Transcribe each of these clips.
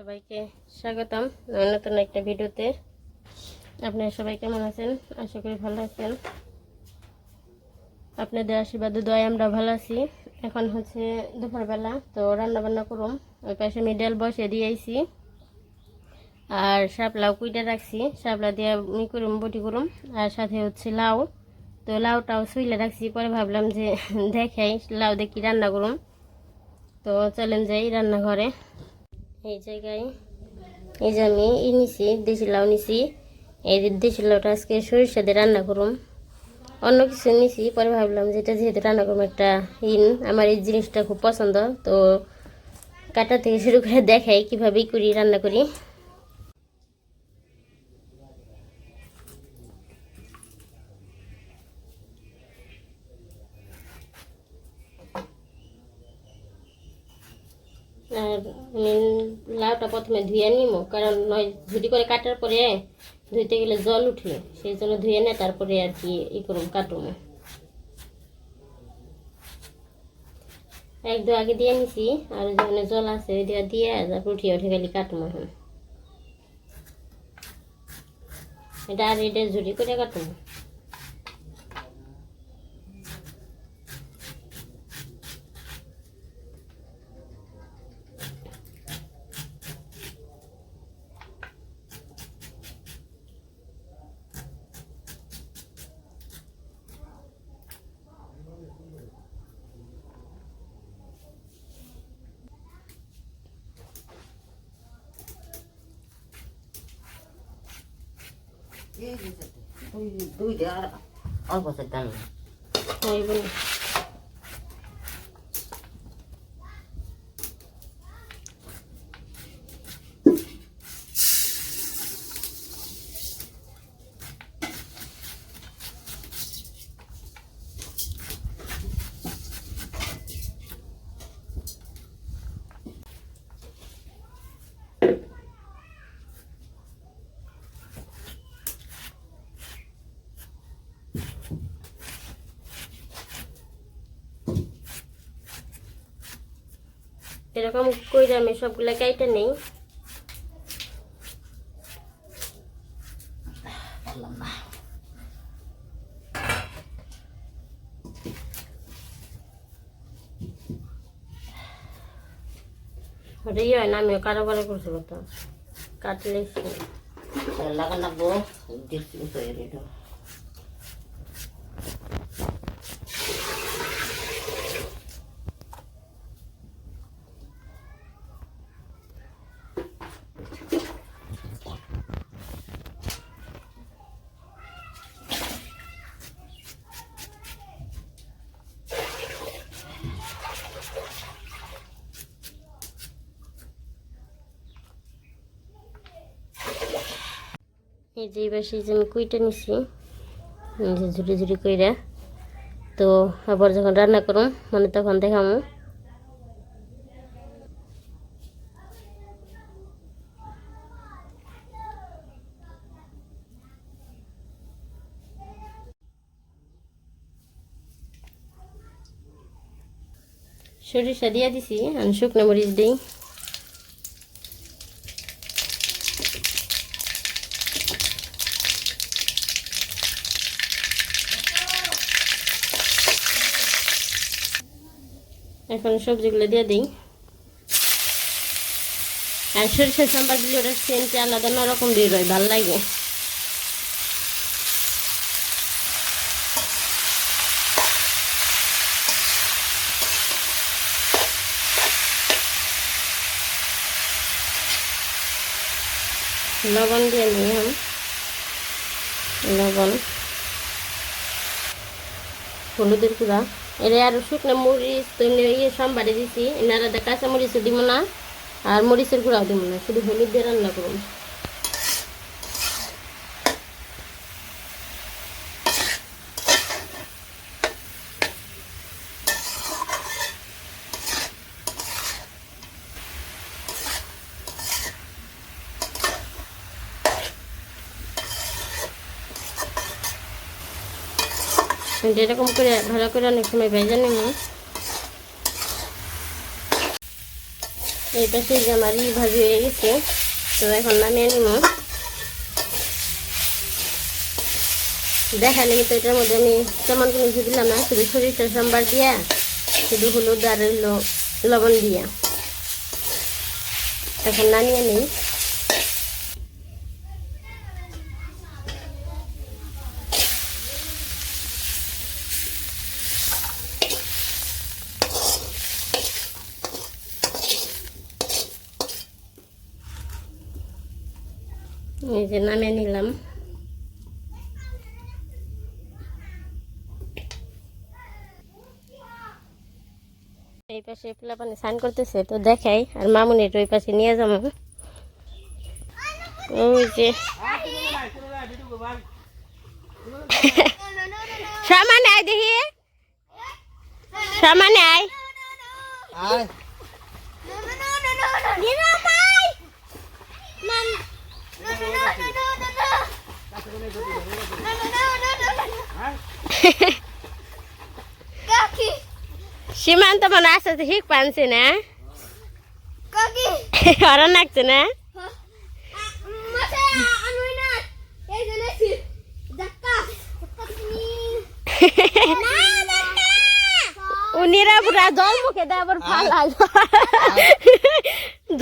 সবাইকে স্বাগতম নতুন একটা ভিডিওতে। আপনারা সবাই কেমন আছেন? আশা করি ভালো আছেন। আপনাদের আশীর্বাদ দয় আমরা ভালো আছি। এখন হচ্ছে দুপুরবেলা, তো রান্না বান্না করুম। ওই পাশে আমি ডাল বসে দিয়ে আইছি। আর শাপলাও কুইটা রাখছি। শাপলা দিয়ে ই করুম, বটি করুম। আর সাথে হচ্ছে লাউ। তো লাউটাও শুইলে রাখছি। পরে ভাবলাম যে দেখাই, লাউ দেখি রান্না করুম। তো চলেন যাই রান্নাঘরে। এই জায়গায়, এই যে আমি ই নিছি, দেশি লাউ নিছি। এই দেশি লাউটা আজকে সরিষা দিয়ে রান্না করুম। অন্য কিছু নিছি, পরে ভাবলাম যে এটা যেহেতু রান্না করুম একটা ইন। আমার এই জিনিসটা খুব পছন্দ, তো কাটা থেকে শুরু করে দেখাই কীভাবে ই করি, রান্না করি। আর আমি লাউটা প্রথমে ধুয়ে নিব কারণ নয়, ঝুটি করে কাটার পরে ধুইতে গেলে জল উঠে, সেই জন্য ধুয়ে নে, তারপরে আর কি ই করুম, কাটুম। এক দু আগে দিয়ে নিছি, আর যেখানে জল আছে, ওই দিয়ে দিয়ে তারপর উঠিয়ে, উঠে গেলে কাটুম এখন। এটা আর এটা ঝুটি করে কাটুম। দুইটা আর অল্প সেটান ওই এরকম কইরা আমি সবগুলা কাইটা নেই। ওটা ইয়ে হয় না, আমিও কারও কারও করছি কত কাটলে তেল এই যে এবার যে আমি কুইটা নিছি যে ঝুড়ি ঝুড়ি কইরা। তো আবার যখন রান্না করুম মানে তখন দেখামু। সরিষা দিয়া দিছি, আমি শুকনো মরিচ দিই। এখন সবজিগুলো দিয়ে দিই। আর সরিষা সাম্বার দিলে ওটা সেন্টে আলাদা অন্যরকম বেরোয় ভালো লাগে। লবণ দিয়ে নিই আমি লবণ। হলুদের গুঁড়া। এর আর শুকনো মরিচ, তো এমনি ইয়ে সোমবারে দিছি। এনারা কাঁচা মরিচও দিব না, আর মরিচের গুঁড়াও দিব না, শুধু হলুদ দিয়ে রান্না করুন এরকম করে ভালো করে অনেক সময় ভেজে নেব। এই পাশে আমার ই ভাজি হয়ে গেছে, তো এখন নামিয়ে নিব। দেখালে তো এটার মধ্যে আমি তেমন কোনো কিছু দিলাম না, শুধু সরিষার সাম্বার দিয়া, শুধু হলুদ আর লবণ দিয়া। এখন নামিয়ে নিই এই যে নামিয়ে নিলাম এই পাশে পোলাপানি স্নান করতেছে তো দেখাই আর মামুনির ওই পাশে নিয়ে যাব ওই যে সামানে আয় দেখি সামানে আয় আয় সীমান্ত মনে আসতে ঠিক পানছে না? হরণ লাগছে না? উনিরা পুরা জল মুখে দেয় আবার ফালা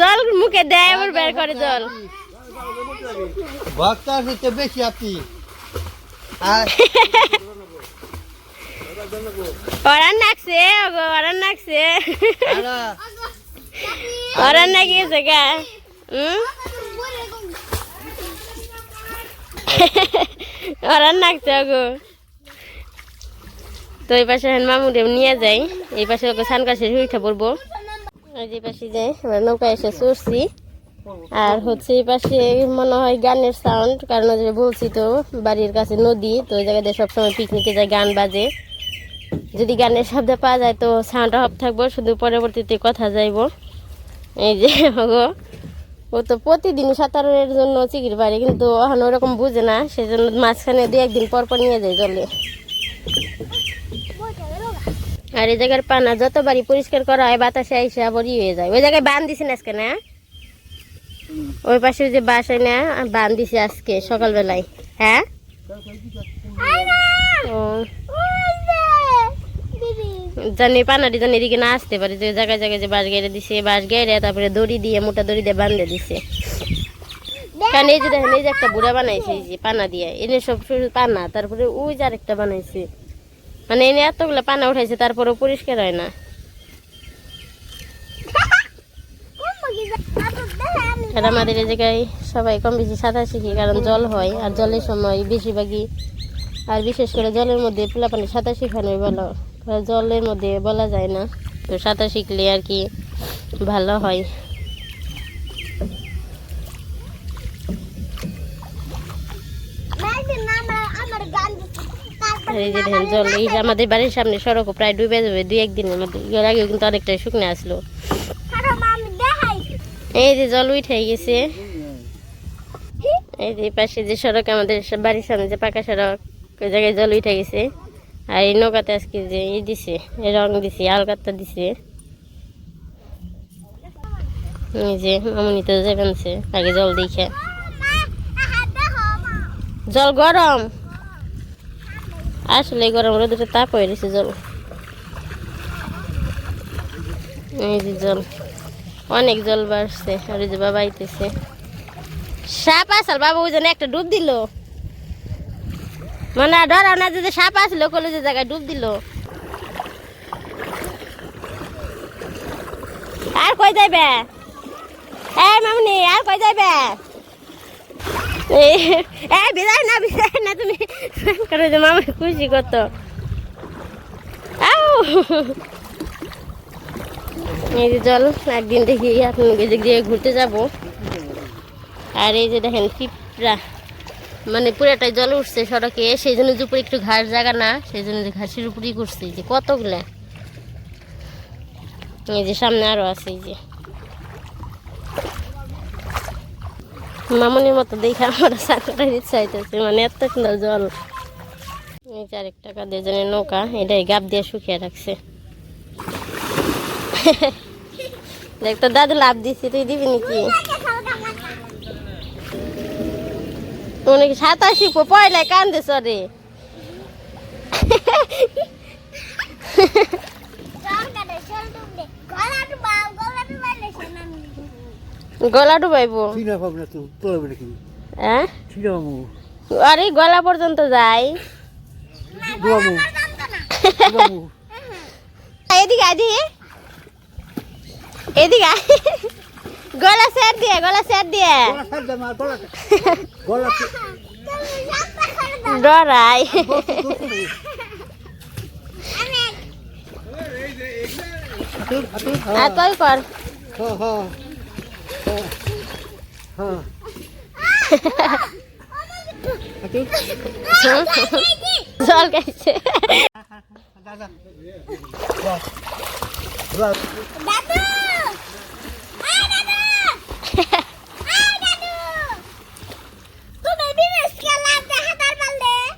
জল মুখে দেয় আবার বের করে জল। ভক্ত আছে বেশি আপনি। ওগো গা। হুম ওগো। তো এই পাশে মামুরে নিয়ে যাই। এই পাশে ওকে সান কাছে উঠে পড়ব আর যে পাশে যে আমরা নৌকা এসে চড়ছি। আর হচ্ছে এই পাশে মনে হয় গানের সাউন্ড কারণ যে বলছি তো, বাড়ির কাছে নদী, তো ওই জায়গায় সবসময় পিকনিকে যায়, গান বাজে। যদি গানের শব্দ পাওয়া যায়, তো সাউন্ড অফ থাকব, শুধু পরবর্তীতে কথা যাইব। এই যে গো ও তো প্রতিদিন সাঁতারের জন্য চিকির পারে, কিন্তু এখন ওরকম বুঝে না, সেজন্য মাঝখানে দু একদিন পর পর নিয়ে যায় জলে। আর এই জায়গার পানা যতবারই পরিষ্কার করা হয়, বাতাসে আইসে আবার ই হয়ে যায়। ওই জায়গায় বান দিছেন আজকে, না? ওই পাশে যে বাসায় না বান দিছে আজকে, সকালবেলায়। হ্যাঁ? ও। জানি পানাটি জানি এদিকে না আসতে পারে, যে জায়গায় জায়গায় যে বাঁশ গেড়ে দিছে বাঁশ গেড়ে তারপরে দড়ি দিয়ে, মোটা দড়ি দিয়ে বান্ধে দিছে। কারণ এই যে দেখেন, এই যে একটা বুড়া বানাইছে, এই যে পানা দিয়ে, এনে সব শুধু পানা, তারপরে ওই যে আরেকটা বানাইছে। মানে এনে এতগুলো পানা উঠাইছে, তারপরেও পরিষ্কার হয় না। আর আমাদের এই জায়গায় সবাই কম বেশি সাঁতার শিখি কারণ জল হয়, আর জলের সময় বেশিরভাগই, আর বিশেষ করে জলের মধ্যে পোলাপানি সাঁতার শেখানোই ভালো জলের মধ্যে বলা যায় না। তো সাঁতার শিখলে আর কি ভালো হয়। এই যে জল, এই যে আমাদের বাড়ির সামনে সড়কও প্রায় ডুবে যাবে দুই একদিনের মধ্যে। এর আগে কিন্তু অনেকটাই শুকনো আসলো। এই যে জল উঠে গেছে। এই যে পাশে যে সড়ক, আমাদের বাড়ির সামনে যে পাকা সড়ক, ওই জায়গায় জল উঠে গেছে। আর এই নৌকাতে আজকে যে ই দিছে রং দিছে আলকাত্তা দিছে। এই যে মামুনি তো যাবেনছে আগে জল দেখে। জল গরম। আসলে গরম রোদে তাপ হয়ে গেছে জল। এই যে জল। অনেক জল বাড়ছে, আর যে বাবা আইতেছে। সাপ আসল, বাবা ওই জন্য একটা ডুব দিল। মানে ডরাও না যে সাপ আসলো, কলেজের জায়গায় ডুব দিল। আর কই যাইবে? এই মামনি, আর কই যাইবে? এই বিদায় না বিদায় না, তুমি করে যে মামা খুশি কত। আউ। এই যে জল, একদিন দেখি আপনাকে গিয়ে ঘুরতে যাব। আর এই যে দেখেন পিঁপড়া মানে পুরাটাই জল উঠছে সড়কে, সেই জন্য যে উপরে একটু ঘাস জায়গা না, সেই জন্য যে ঘাসের উপরেই করছে যে কতগুলা। এই যে সামনে আরও আছে, এই যে। মামনির মতো দেখে আমার সাঁতারের ইচ্ছা হইতেছে মানে এত সুন্দর জল। এই যে আরেক টাকা দিয়ে নৌকা, এটাই গাপ দিয়ে শুকিয়ে রাখছে। দেখ তোর দাদু লাভ দিছি তুই দিবি নাকি? সাঁতার শিখব পয়লায় কান্দে সরে গলা ডুবাইবো। হ্যাঁ? আরে গলা পর্যন্ত যাই। এদিকে আদি এদিকে গলা স্যার দিয়ে গলা স্যার দিয়ে। ডরাই আর তুই কর। হাতুর জল খাইছে দাদা বাহ বাহ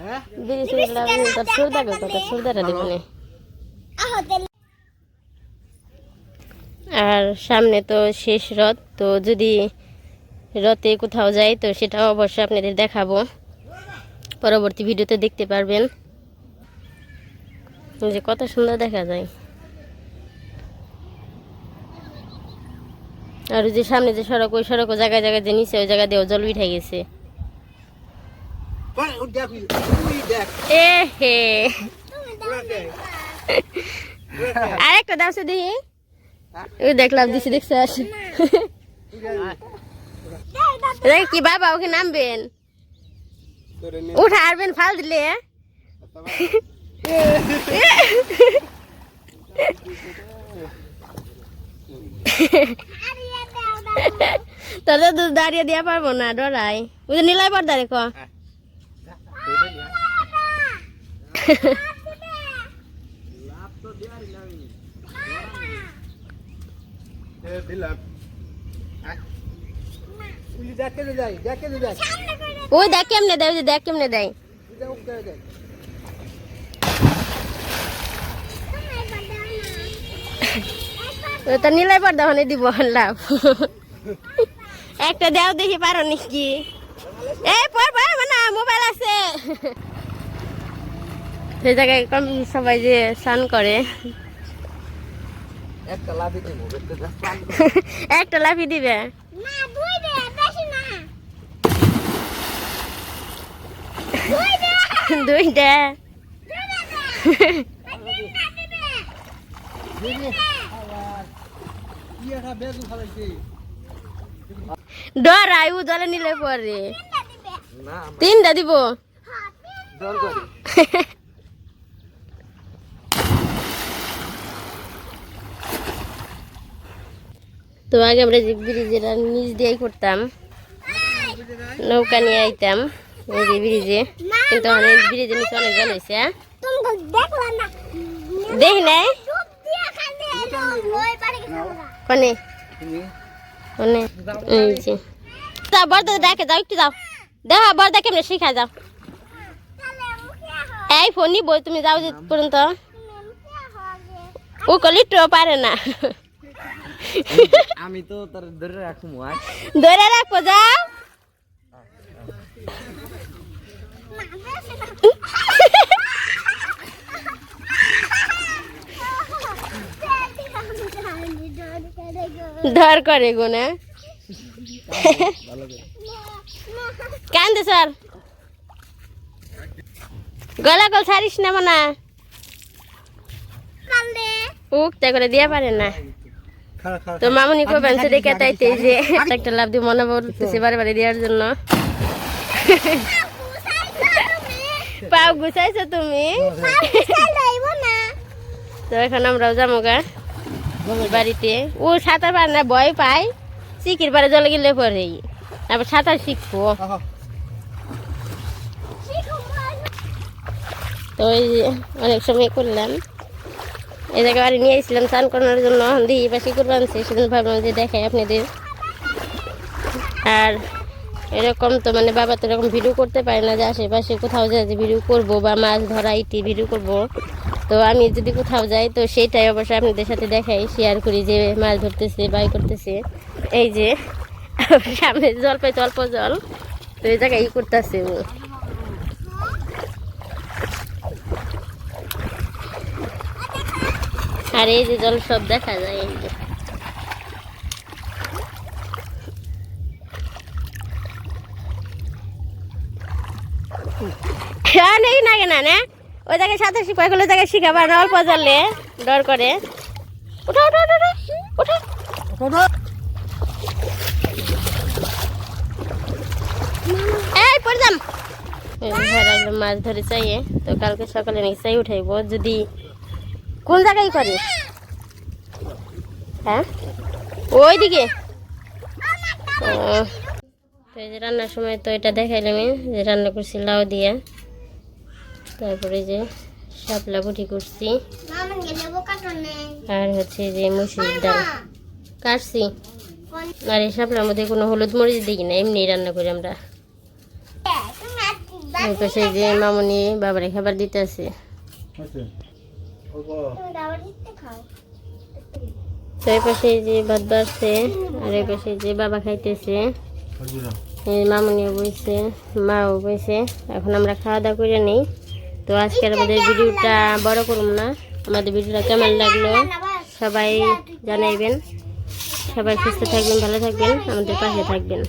হ্যাঁ আর সামনে তো শেষ রথ তো যদি রথে কোথাও যাই তো সেটাও অবশ্যই আপনাদের দেখাবো। পরবর্তী ভিডিওতে দেখতে পারবেন। যে কত সুন্দর দেখা যায়। আর ওই যে সামনে যে সড়ক ওই সড়ক জায়গায় জায়গায় যে নিচে ওই জায়গা দিয়েও জল উঠে গেছে ওই ওই দেখ ওই দেখ এ হে ওরা দেখ আরেকটা দাও সে দেখি ওই দেখলাম দিছি দেখছে আসে। কি বাবা ওকে নামবেন। উঠা আরবেন ফাল দিলে তোদের তো দাঁড়িয়ে দিয়া পারব না ডরাই। ওই নিলাই পর্দা রেখো। দিলাম তুই দেখ কেন যাই দেখ কেন যাই ওই দেখ কেমনে দেয় দেখ কেমনে দেয়। ও নিলাই পর্দা হনে দিব লাভ। একটা দেও দেখি পারো নাকি। এই পর পারব না মোবাইল আছে। সেই জায়গায় কম সবাই যে স্নান করে। একটা লাফি দিবে দুইটা ডরাই ও জলে নিলে পরে। তিনটা দিব ডর করে তো আগে আমরা যে ব্রিজের নিচ দিয়েই করতাম নৌকা নিয়ে আইতাম এই যে ব্রিজে কিন্তু অনেক ব্রিজের নিচে অনেক জল হয়েছে হ্যাঁ? দেখি নাই? কনে? কনে? এই যে। যাও বর্দা ডাকে যাও একটু যাও। দেখো বর্দা কেমনে শিখা যাও। এই ফোন নিব তুমি যাও যে পর্যন্ত। ও কলিটও পারে না। আমি তো তার ধরে রাখব আর ধরে রাখো যাও। ধর করে গো না কান্দে স্যার। গলা গল ছাড়িস না উক উকতে করে দিয়া পারে না। তো মামুনি কো বেঞ্চে দেখে তাইতে যে একটা লাভ দিয়ে মনে বলতেছে বারে বারে দেওয়ার জন্য। পাও গুছাইছো তুমি? তো এখন আমরাও যাব গা বাড়িতে। ও সাঁতার পারে না ভয় পায়। চিকির পারে জলে গেলে পরে। আবার সাঁতার শিখব। তো ওই যে অনেক সময় করলাম। এই জায়গায় বাড়ি নিয়ে এসেছিলাম স্নান করানোর জন্য। দিই পাশে করব সেদিন ভাবলাম যে দেখাই আপনাদের। আর এরকম তো মানে বাবা তো এরকম ভিডিও করতে পারে না যে আশেপাশে কোথাও যায় যে ভিডিও করব বা মাছ ধরা, ইটি ভিডিও করব। তো আমি যদি কোথাও যাই, তো সেইটাই অবশ্যই আপনাদের সাথে দেখাই শেয়ার করি যে মাছ ধরতেছে, বাই করতেছে। এই যে, সামনে জল পাইতে অল্প জল। তো এই জায়গায় ই করতেছে ও। আর এই যে জল সব দেখা যায় এই যে। নেই না কেন না? ওই জায়গায় সাঁতার শিখবা এগুলো জায়গায় শিখাবার না অল্প জলে ডর করে। উঠো উঠো উঠো উঠো উঠো। এই পড়ে যাম। মাছ ধরে চাইয়ে তো কালকে সকালে নাকি চাই উঠাইবো যদি কোন জায়গায় করে? হ্যাঁ? ওইদিকে। ও তো এই যে রান্নার সময় তো এটা দেখাইলাম আমি যে রান্না করছি লাউ দিয়া। তারপরে যে শাপলা বুটি করছি। আর হচ্ছে যে মুসুরির ডাল। কাটছি। আর এই শাপলার মধ্যে কোনো হলুদ মরিচ দিই না এমনি রান্না করি আমরা। এই পাশে যে মামনি বাবারে খাবার দিতে আছে। তো এই পাশে যে ভাত বাড়ছে, আর এই পাশে যে বাবা খাইতেছে, এই মামনিও বইছে, মাও বইছে। এখন আমরা খাওয়া দাওয়া করে নেই। তো আজকের আমাদের ভিডিওটা বড় করুন না। আমাদের ভিডিওটা কেমন লাগল সবাই জানাইবেন। সবাই সুস্থ থাকবেন, ভালো থাকবেন, আমাদের পাশে থাকবেন।